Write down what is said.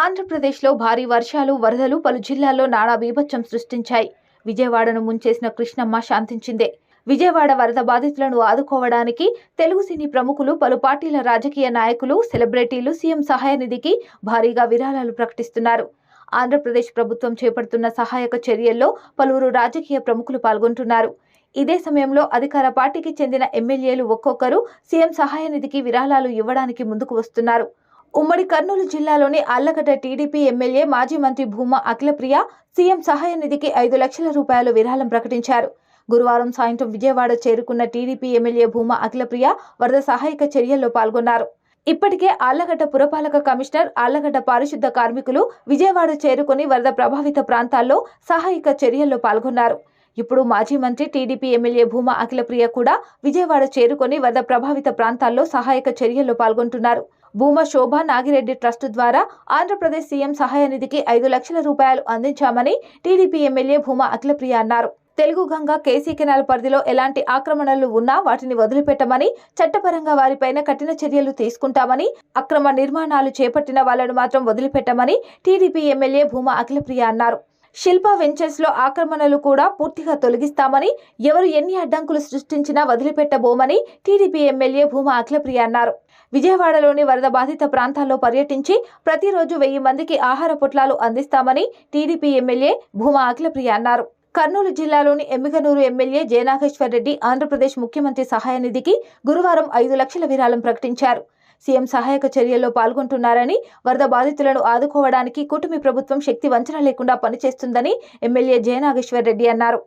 ఆంధ్రప్రదేశ్లో భారీ వర్షాలు వరదలు పలు జిల్లాల్లో నానా బీభత్సం సృష్టించాయి. విజయవాడను ముంచేసిన కృష్ణమ్మ శాంతించిందే. విజయవాడ వరద బాధితులను ఆదుకోవడానికి తెలుగు సినీ ప్రముఖులు పలు పార్టీల రాజకీయ నాయకులు సెలబ్రిటీలు సీఎం సహాయ నిధికి భారీగా విరాళాలు ప్రకటిస్తున్నారు. ఆంధ్రప్రదేశ్ ప్రభుత్వం చేపడుతున్న సహాయక చర్యల్లో పలువురు రాజకీయ ప్రముఖులు పాల్గొంటున్నారు. ఇదే సమయంలో అధికార పార్టీకి చెందిన ఎమ్మెల్యేలు ఒక్కొక్కరు సీఎం సహాయ నిధికి విరాళాలు ఇవ్వడానికి ముందుకు వస్తున్నారు. ఉమ్మడి కర్నూలు జిల్లాలోని అల్లగడ్డ టీడీపీ ఎమ్మెల్యే మాజీ మంత్రి భూమా అఖిలప్రియ సీఎం సహాయ నిధికి ఐదు లక్షల రూపాయలు విరాళం ప్రకటించారు. గురువారం సాయంత్రం విజయవాడ చేరుకున్న టీడీపీ ఎమ్మెల్యే భూమా అఖిలప్రియ వరద సహాయక చర్యల్లో పాల్గొన్నారు. ఇప్పటికే ఆళ్ళగడ్డ పురపాలక కమిషనర్ ఆళ్ళగడ్డ పారిశుద్ధ కార్మికులు విజయవాడ చేరుకుని వరద ప్రభావిత ప్రాంతాల్లో సహాయక చర్యల్లో పాల్గొన్నారు. ఇప్పుడు మాజీ మంత్రి టీడీపీ ఎమ్మెల్యే భూమా అఖిలప్రియ కూడా విజయవాడ చేరుకొని వరద ప్రభావిత ప్రాంతాల్లో సహాయక చర్యల్లో పాల్గొంటున్నారు. భూమా శోభ నాగిరెడ్డి ట్రస్ట్ ద్వారా ఆంధ్రప్రదేశ్ సీఎం సహాయ నిధికి ఐదు లక్షల రూపాయలు అందించామని టీడీపీ ఎమ్మెల్యే భూమా అఖిలప్రియ అన్నారు. తెలుగు గంగ కేసీ కెనాల్ పరిధిలో ఎలాంటి ఆక్రమణలు ఉన్నా వాటిని వదిలిపెట్టమని చట్టపరంగా వారిపైన కఠిన చర్యలు తీసుకుంటామని అక్రమ నిర్మాణాలు చేపట్టిన వాళ్ళను మాత్రం వదిలిపెట్టమని టీడీపీ ఎమ్మెల్యే భూమా అఖిలప్రియ అన్నారు. శిల్ప వెంచర్స్లో ఆక్రమణలు కూడా పూర్తిగా తొలగిస్తామని ఎవరు ఎన్ని అడ్డంకులు సృష్టించినా వదిలిపెట్టబోమని టీడీపీ ఎమ్మెల్యే భూమా అఖిలప్రియ అన్నారు. విజయవాడలోని వరద బాధిత ప్రాంతాల్లో పర్యటించి ప్రతిరోజు వెయ్యి మందికి ఆహార పొట్లాలు అందిస్తామని టీడీపీ ఎమ్మెల్యే భూమా అఖిలప్రియ అన్నారు. కర్నూలు జిల్లాలోని ఎమ్మిగనూరు ఎమ్మెల్యే జయనాగేశ్వర్ రెడ్డి ఆంధ్రప్రదేశ్ ముఖ్యమంత్రి సహాయ నిధికి గురువారం ఐదు లక్షల విరాళం ప్రకటించారు. సీఎం సహాయక చర్యల్లో పాల్గొంటున్నారని వరద బాధితులను ఆదుకోవడానికి కూటమి ప్రభుత్వం శక్తి వంచన లేకుండా పనిచేస్తుందని ఎమ్మెల్యే జయనాగేశ్వర్ రెడ్డి అన్నారు.